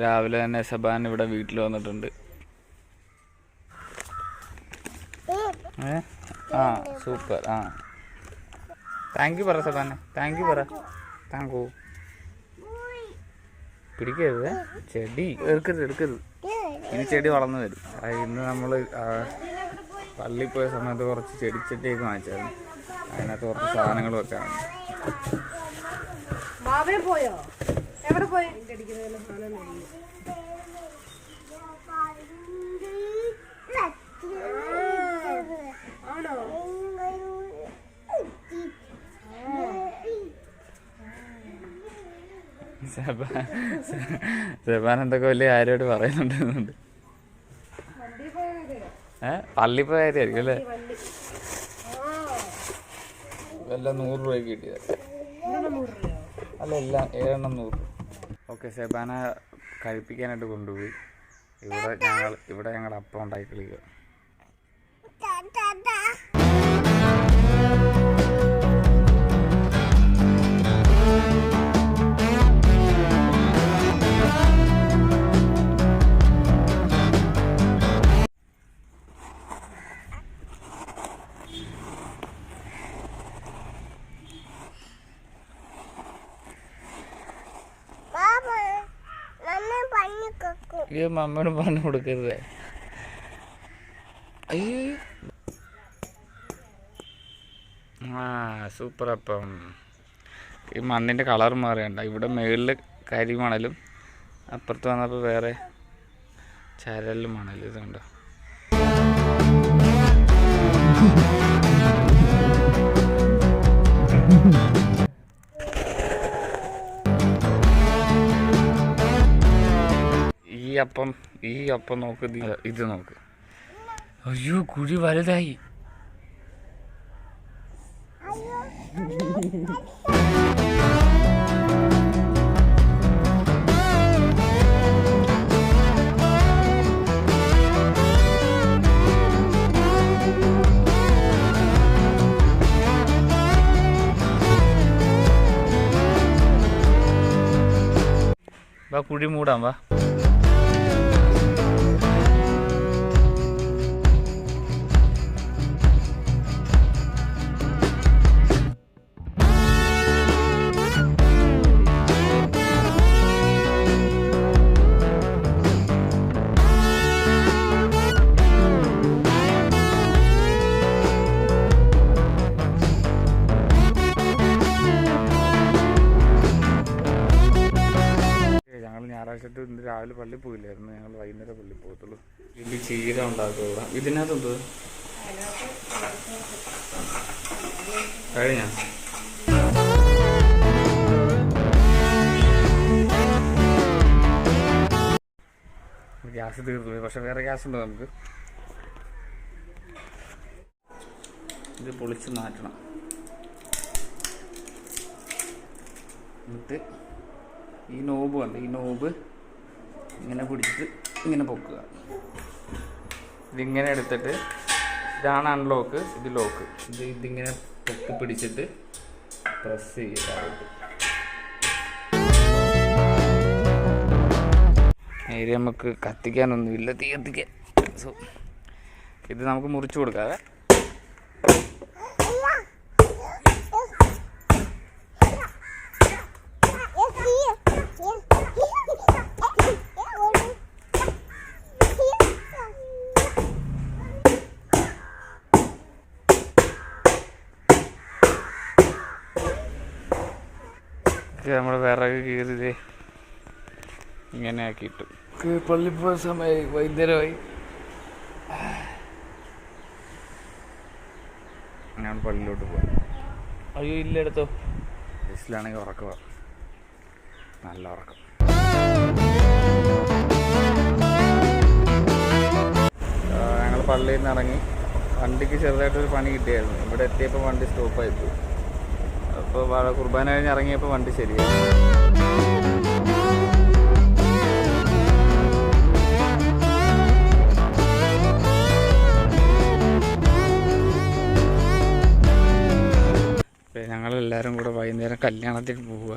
രാവിലെ തന്നെ സബാൻ ഇവിടെ വീട്ടിൽ വന്നിട്ടുണ്ട്. ആ സൂപ്പർ. ആ. താങ്ക് യു പറ സബാനെ താങ്ക് യു പറ. താങ്ക്. യു പിടിക്കരുത്. ചെടി എടുക്കരുത് എടുക്കരുത്. ഇനി ചെടി വളർന്നു വരും. ഇന്ന് നമ്മൾ പള്ളിയിൽ പോയ സമയത്ത് കുറച്ച് ചെടിച്ചട്ടിയൊക്കെ വാങ്ങിച്ചായിരുന്നു. അതിനകത്ത് കുറച്ച് സാധനങ്ങൾ വെക്കാറുണ്ട് പോയോ? എവിടെ പോയി? ആണോ? സെബാൻ സെബാൻ എന്തൊക്കെ വലിയ ആരോട് പറയുന്നുണ്ട് ഏ? പള്ളി പോയ കാര്യമായിരിക്കും അല്ലേ? എല്ലാം നൂറ് രൂപ കിട്ടിയത്. രൂപയോ? അല്ല എല്ലാം ഏഴെണ്ണം നൂറ് ഓക്കെ സെബാന കഴിപ്പിക്കാനായിട്ട് കൊണ്ടുപോയി. ഇവിടെ ഞങ്ങൾ ഇവിടെ ഞങ്ങൾ അപ്പം ഉണ്ടാക്കി കളിക്കുക. ഈ മമ്മയോട് പറഞ്ഞു കൊടുക്കരുത്. അയ്യോ ആ സൂപ്പർ അപ്പം. ഈ മണ്ണിന്റെ കളർ മാറിയുണ്ട്. ഇവിടെ മുകളിൽ കരിമണലും അപ്പുറത്ത് വന്നപ്പോൾ വേറെ ചരലും മണലും ഇതുണ്ടോ? അപ്പം ഈ അപ്പം നോക്ക് ഇത് നോക്ക്. അയ്യോ കുഴി വലുതായി. വാ കുഴി മൂടാം വാ. ഞങ്ങൾ ഇന്ന് രാവിലെ പള്ളി പോയില്ലായിരുന്നു. ഞങ്ങൾ വൈകുന്നേരം പള്ളി പോകത്തുള്ളൂ. ഇതിൽ ചീര ഉണ്ടാക്കുക ഇതിനകത്തുണ്ട് കഴിഞ്ഞ? ഗ്യാസ് തീർന്നു പക്ഷെ വേറെ ഗ്യാസ് ഉണ്ട് നമുക്ക്? ഇത് പൊളിച്ച് മാറ്റണം. എന്നിട്ട് ഈ നോബ് കണ്ട്? ഈ നോബ് ഇങ്ങനെ പിടിച്ചിട്ട് ഇങ്ങനെ പൊക്കുക. ഇതിങ്ങനെ എടുത്തിട്ട് ഇതാണ് അൺലോക്ക് ഇത് ലോക്ക് ഇത് ഇതിങ്ങനെ പൊക്കി പിടിച്ചിട്ട് പ്രസ് ചെയ്യുക. നേരെ നമുക്ക് കത്തിക്കാനൊന്നുമില്ല തീ കത്തിക്കാൻ. സോ ഇത് നമുക്ക് മുറിച്ചു കൊടുക്കാതെ ഇത് നമ്മൾ വിറക് കീറിത് ഇങ്ങനെ ആക്കിയിട്ടു. പള്ളി പോയ സമയമായി വൈകുന്നേരമായി. ഞാൻ പള്ളിയിലോട്ട് പോകാം അയ്യോ ഇല്ല എടുത്തോ. ബസ്സിലാണെങ്കിൽ ഉറക്കമാ നല്ല ഉറക്കം. ഞങ്ങൾ പള്ളിയിൽ നിന്ന് ഇറങ്ങി. വണ്ടിക്ക് ചെറുതായിട്ടൊരു പണി കിട്ടിയായിരുന്നു. ഇവിടെ എത്തിയപ്പോൾ വണ്ടി സ്റ്റോപ്പായി പോയി. അപ്പോൾ കുർബാന കഴിഞ്ഞ് ഇറങ്ങിയപ്പോൾ വണ്ടി ശരിയായി. ഞങ്ങളെല്ലാവരും കൂടെ വൈകുന്നേരം കല്യാണത്തിന് പോവുക